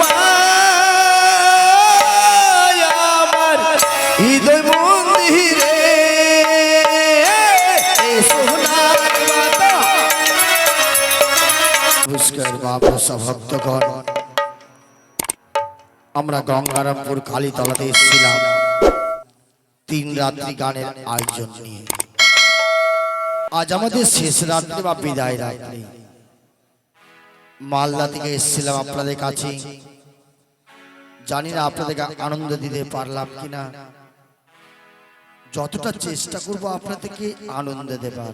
মা আমার হৃদয় মন্দিরে। আমরা গঙ্গারামপুর কালীতলাতে এসেছিলাম তিন রাত্রি গানের আয়োজন নিয়ে। আজ আমাদের শেষ রাত্রি বা বিদায় রাত্রি। মালদা থেকে এসেছিলাম আপনাদের কাছে। জানি না আপনাদেরকে আনন্দ দিতে পারলাম কিনা। যতটা চেষ্টা করব আপনাদেরকে আনন্দ দেবার।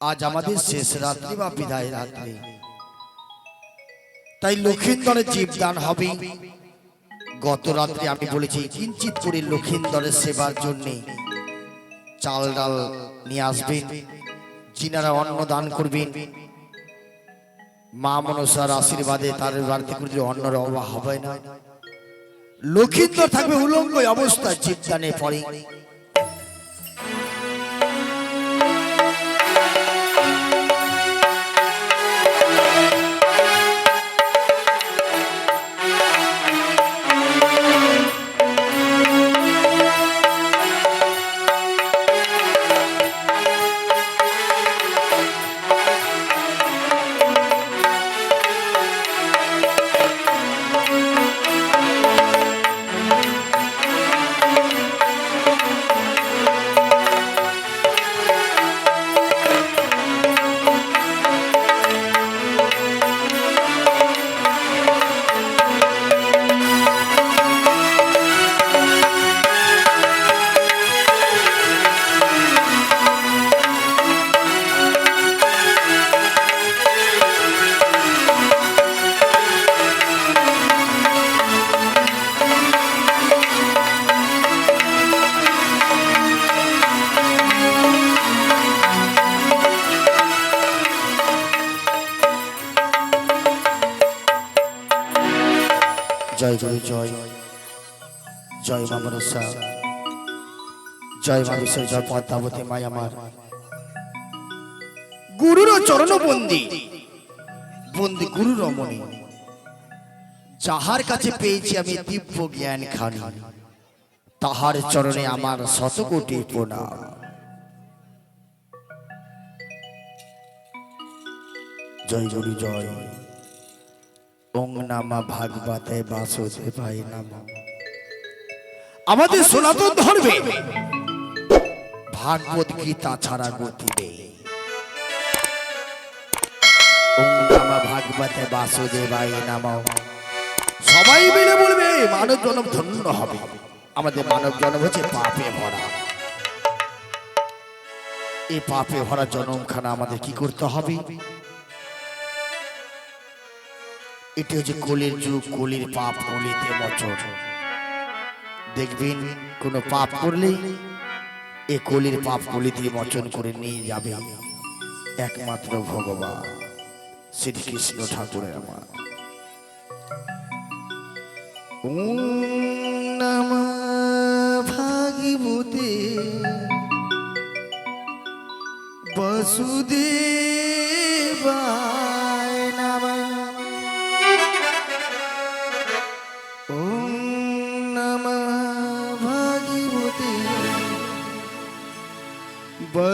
আজ আমাদের শেষ রাত্রি বা বিদায় রাত্রি। তাই লক্ষিন্দরের জীবদান হবে। গত রাত্রে আমি বলেছি, কিঞ্চিত করে লক্ষিন্দরের সেবার জন্য চাল ডাল নিয়ে আসবেন। যিনারা অন্ন দান করবেন মা মনসার আশীর্বাদে তার বাড়িতে করে অন্যর অভাব হবে না। লক্ষিন্দর থাকবে উলঙ্গ অবস্থা জীবদানে পড়ে। জয় মনসা জয় মা জয় পদ্মাবতী মাই আমার। গুরুর চরণ বন্দি। গুরু রমণী যাহার কাছে পেয়েছি আমি দিব্য জ্ঞান তাহার চরণে আমার শতকোটি প্রণাম। জয় গুরু জয় ওং নামা ভাগবতে বাসুদেবায় নাম। আমাদের সনাতন ধর্মে। ভাগবত গীতা ছাড়া গতি নেই। ভাগবতে বাসুদেবায় নাম। সবাই মিলে বলবে মানব জনম ধন্য হবে। আমাদের মানব জনম হচ্ছে পাপে ভরা। এই পাপে ভরা জনমখানা আমাদের কি করতে হবে? এটি হচ্ছে কলির যুগ কলির পাপ কলিতে বছর দেখবেন, কোনো পাপ করলে এ কলির পাপ দিয়ে মোচন করে নিয়ে যাবে। একমাত্র ভগবান শ্রীকৃষ্ণ ঠাকুরের আমার। ভাগবতে বসুদেবায়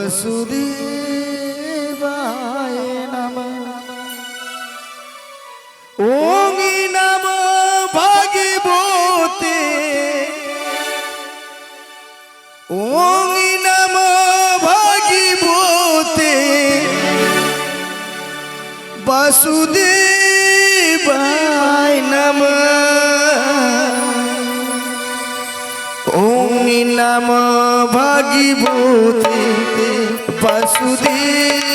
বসুদেবায় নমঃ ওম নমঃ ভাগবতে ওম নমঃ ভাগবতে বাসুদেবায় নমঃ নম ভাগবতে বাসুদেবায়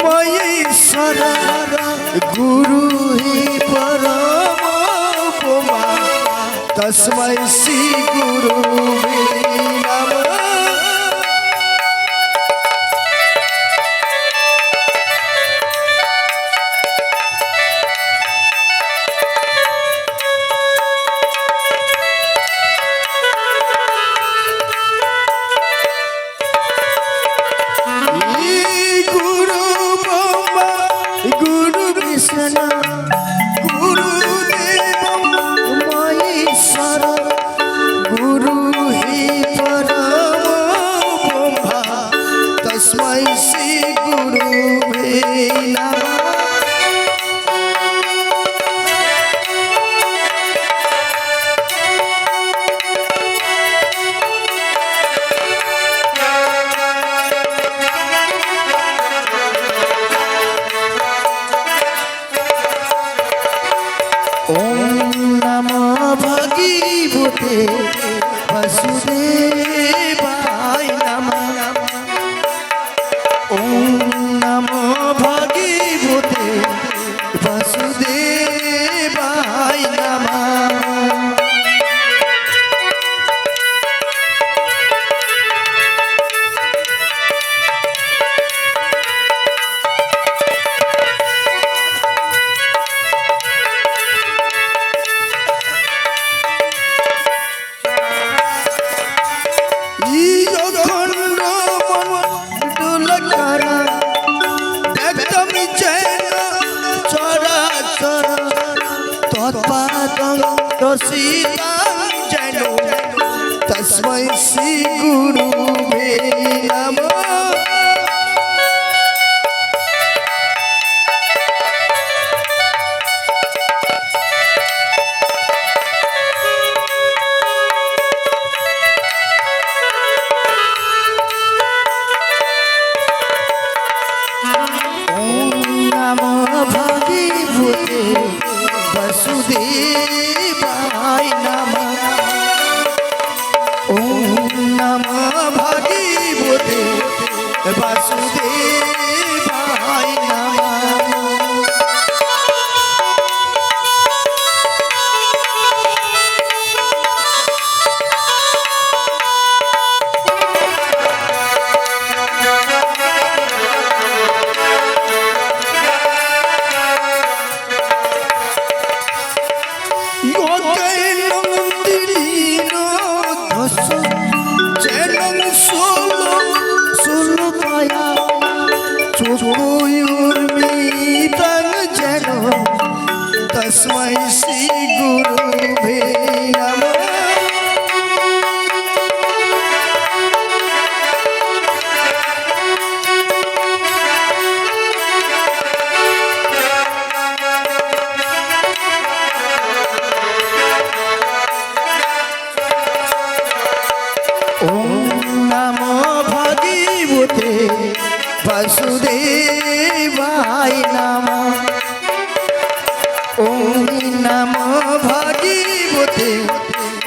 ময়েশ্বর গুরু হি পরম তস্মৈ শ্রী গুরু তৎপাদং রসিতাং যেন তস্मै শ্রী গুরুবে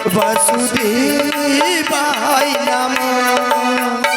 বাসুদেবায় নমঃ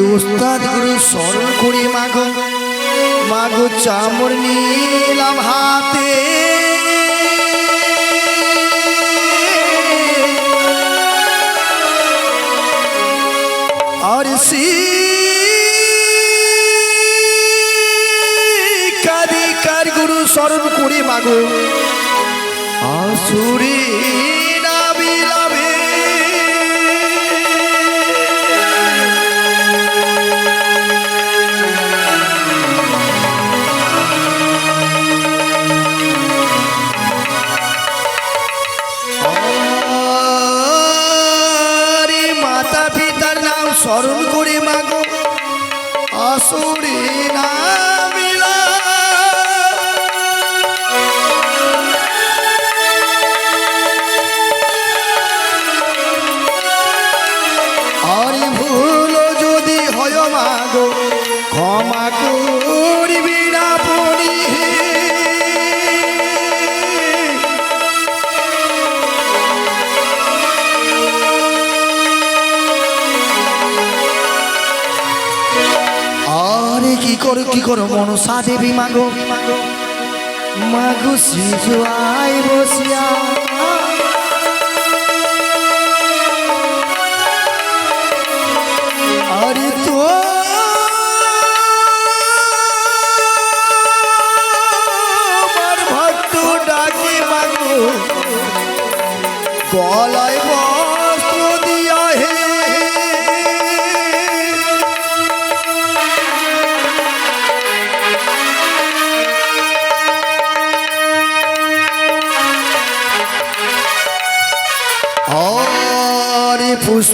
উস্তাদ গুরু স্মরণ করি মাগো। মাগো চামর নিলাম হাতে। আর কার গুরু স্মরণ করি মাগো। আসুরি করবি না পড়ি আরে কি করো কি করো মনসা দেবী মাগো? মাগো শিশু আই বসিয়া।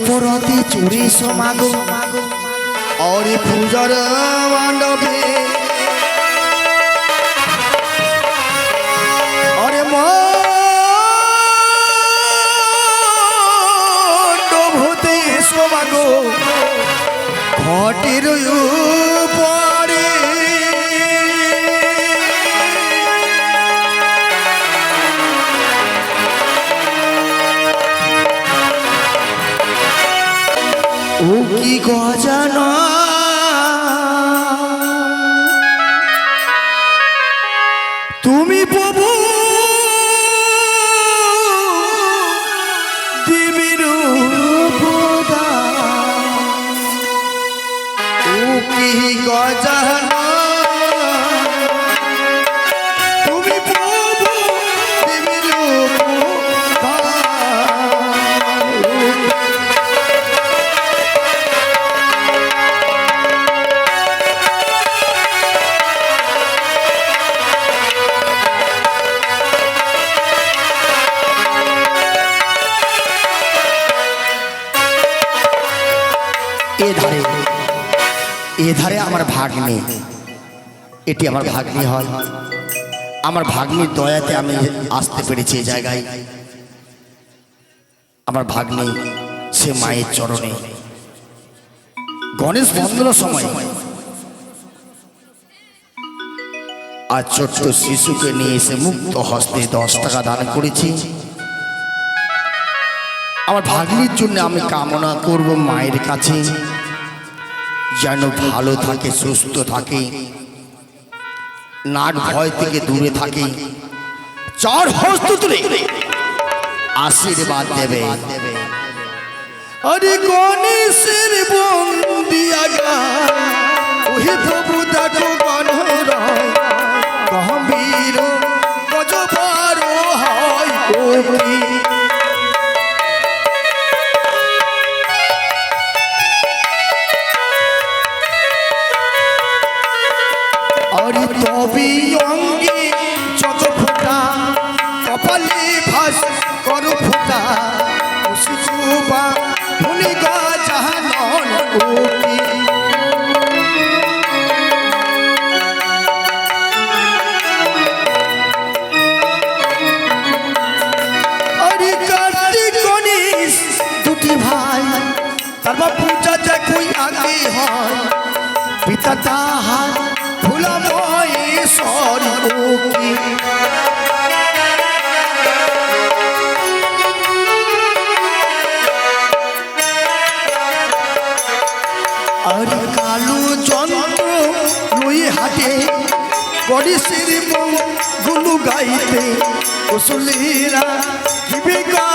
পুষ্পরতি চুরি সমাগো অরে পূজার মণ্ডপে। অরে মণ্ডপ সমাগ ঘটের পরে ও কি গজানা এটি আমার ভাগ্নি হয়। আমার ভাগ্নির দয়াতে আমি আসতে পেরেছি এই জায়গায়। আমার ভাগ্নি, সে মায়ের চরণে। গণেশ বন্দনার সময় আর ছোট্ট শিশুকে নিয়ে এসে মুক্ত হস্তে দশ টাকা দান করেছি। আমার ভাগ্নির জন্য আমি কামনা করব মায়ের কাছে। যেন ভালো থাকে, সুস্থ থাকে। নাক ভয় থেকে দূরে থাকে। চার হস্ত তুলে। আশীর্বাদ দেবে। আরে গণেশের বন্দিয়া গা ওহে প্রভু দেখো গণরায়। গম্ভীর গজবার হয়। কুশলীরা দিবে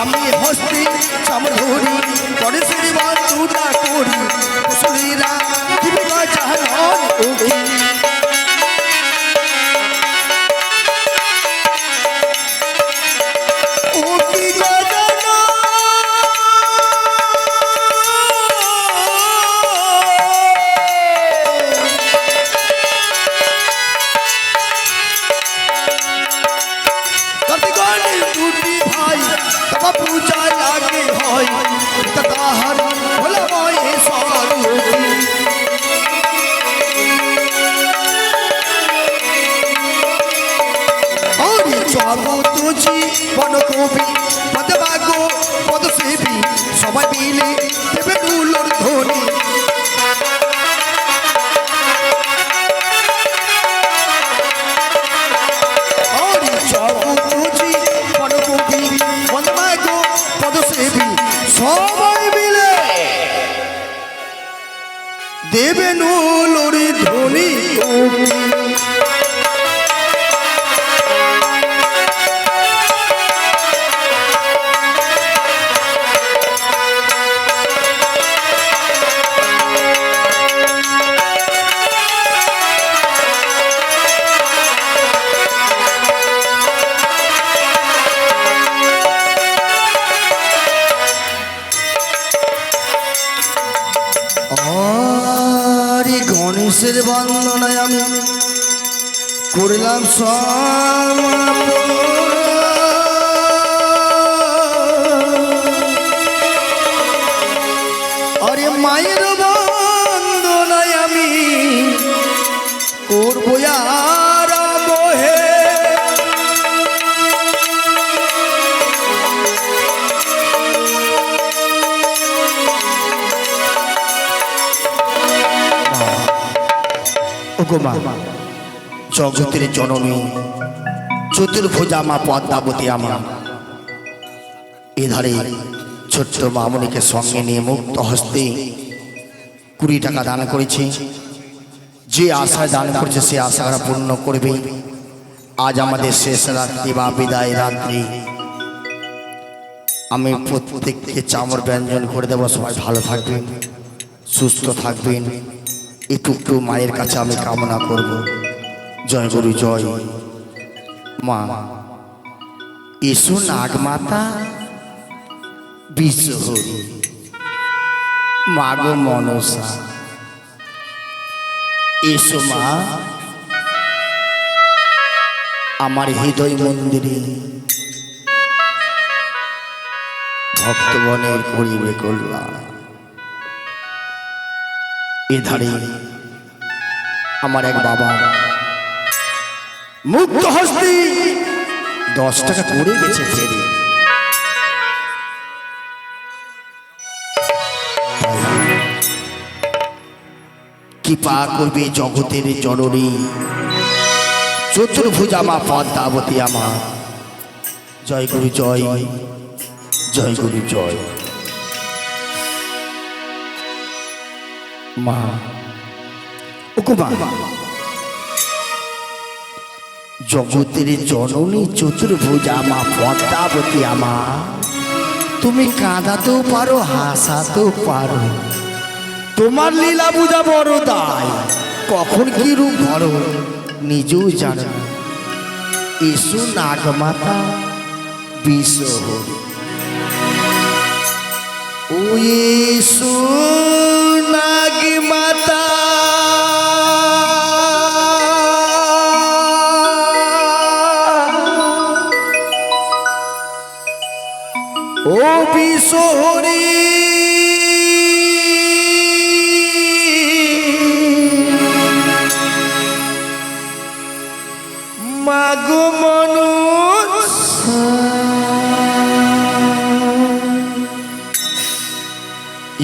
আরে হস্তি হস্তে করে গণেশের বান্ধুরা করি কুশলীরা দিবে গাজানন আরে মায়ের বন্দনায় আমি করব আর ওগোমা জগতের জননী চতুর্ভুজা মা পদ্মাবতী আমার। এধারে ছোট্ট মামনিকে সঙ্গে নিয়ে মুক্ত হস্তে কুড়ি টাকা দান করেছে। যে আশায় দান করেছে, সে আশাটা পূর্ণ করবে। আজ আমাদের শেষ রাত্রি বা বিদায় রাত্রি। আমি প্রত্যেককে চামর ব্যঞ্জন করে দেবো, সবাই ভালো থাকবেন, সুস্থ থাকবেন। এটুকু মায়ের কাছে আমি কামনা করব। জয় গুরু, জয় মা। এসো নাগ মাগ মনসা, এসো মা। আমার হৃদয় মন্দিরে ভক্তগণের করিবে কল্যাণ। এধারে আমার এক বাবা মুক্ত হস্তি দশ টাকা করে গেছে ফেরে। কৃপা করবে জগতের জননী। চতুর্ভুজা মা পদ্মাবতী আমার জয় গুরু, জয়। জয় গুরু, জয়। মা জগতের জননী চতুর্ভুজা মা পদ্মাবতী আমার তুমি কাঁদাতেও পারো, হাসাতেও পারো। তোমার লীলা বুঝা বড় দায়। কখন কি রূপ ধরো, নিজেও জানো। এসো নাগমাতা বিশ্বহর ও এসো নাগমাতা। ও বিশ্বহরী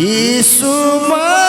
ஈசுமா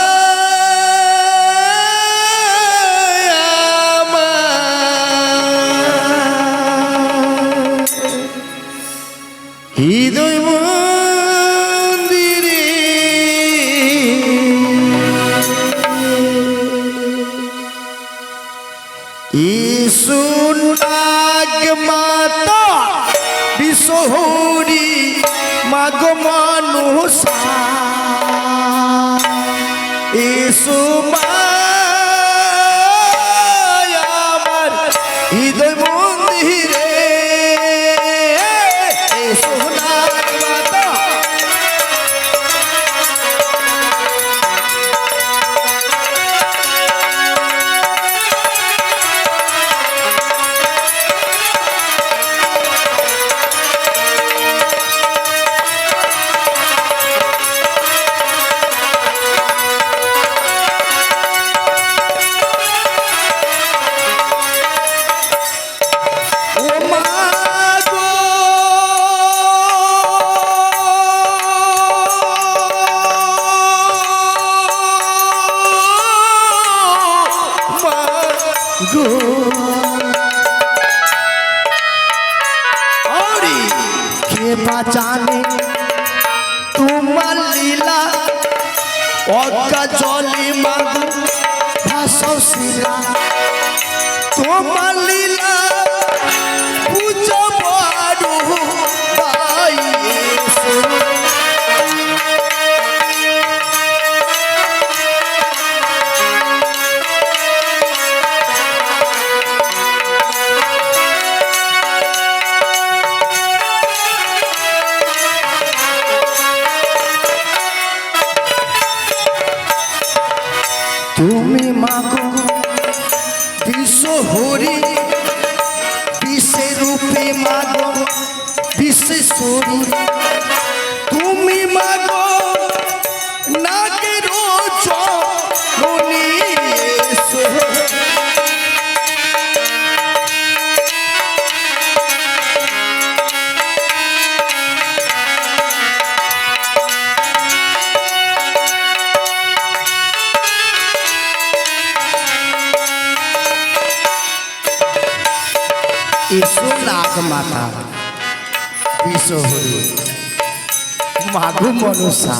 মনসা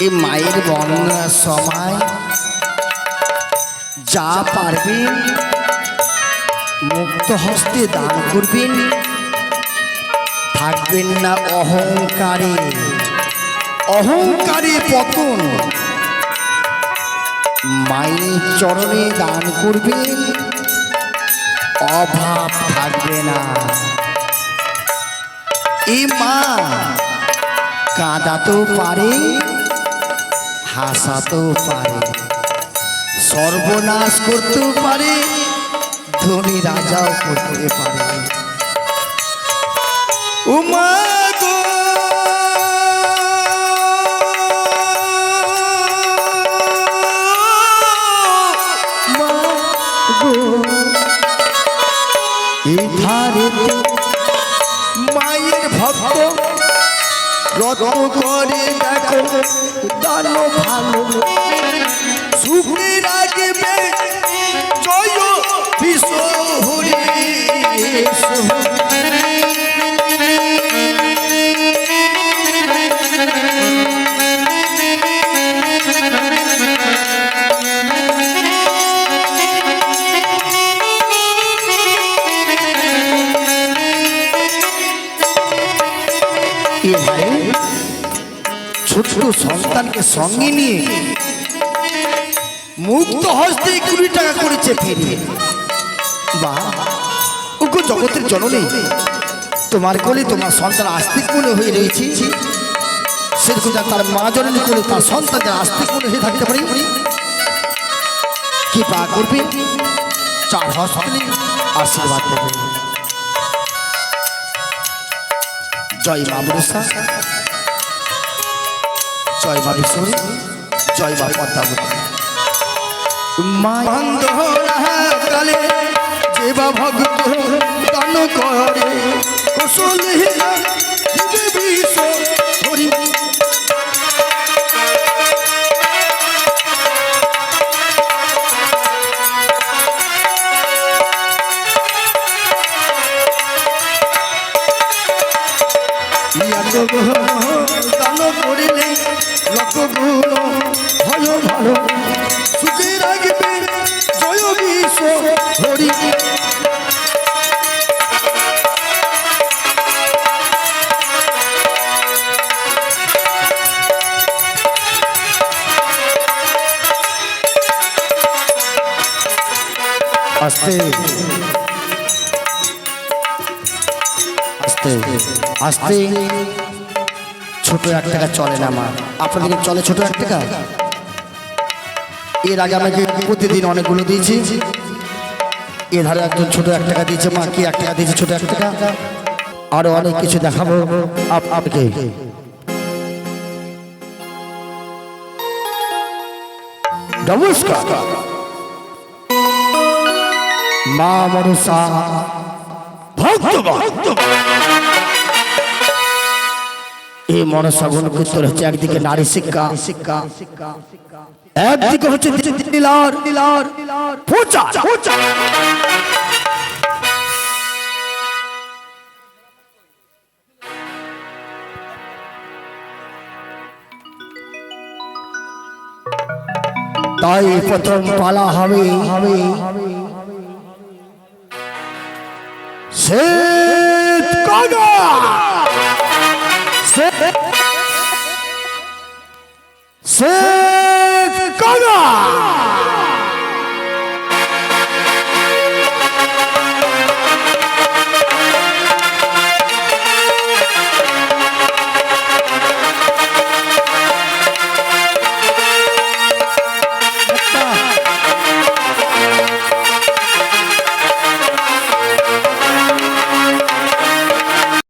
এই মায়ের বর্ণনার সময়, যা পারবেন, মুক্ত হস্তে দান করবেন, থাকবেন না অহংকারে। অহংকারে পতন। মায়ের চরণে দান করবেন, অভাব থাকবে না। মা কাঁদাতেও পারে, হাসাতেও পারে, সর্বনাশ করতেও পারে, ধনী রাজাও করতে পারে। উমা এই ধারেতে রত করে দেখো দানো ভালো। সুখে রাখবে জয় বিশ্ব সন্তানকে সঙ্গে নিয়ে মুক্ত হস্তে কুড়ি টাকা করেছে ফিরিয়ে বা ওগো জগতের জননী, তোমার কোলে তোমার সন্তান আস্তিক মনে হয়ে রয়েছে। সেরকম তার মা জননী কোলে তার সন্তান যেন আস্তিক মনে হয়ে থাকতে পারি। কি পা করবে, চার হস্তে আশীর্বাদ জয় মা মনসা। জয় মা বিশ্বরী জয় মা পদ্মাবতী। কালে ভক্ত দান করে কুশল আস্তে। ছোট এক টাকা চলে না মা। আপনাদেরকে চলে ছোট এক টাকা? এর আগে আমাকে প্রতিদিন অনেকগুলো দিয়েছি। এধারে একজন ছোট এক টাকা দিয়েছে মা, কি এক টাকা দিয়েছে ছোট এক টাকা? আরও অনেক কিছু দেখাবো আপ- আপনাকে। নমস্কার। মা মনসা ভক্ত এই মনসা গুণকীর্তন হচ্ছে একদিকে নারী শিক্ষা শিক্ষা একদিকে হচ্ছে দিলার দিলার পূজা পূজা তাই প্রথম পালা হবে হবে শ্বেত কানা শ্বেত কানা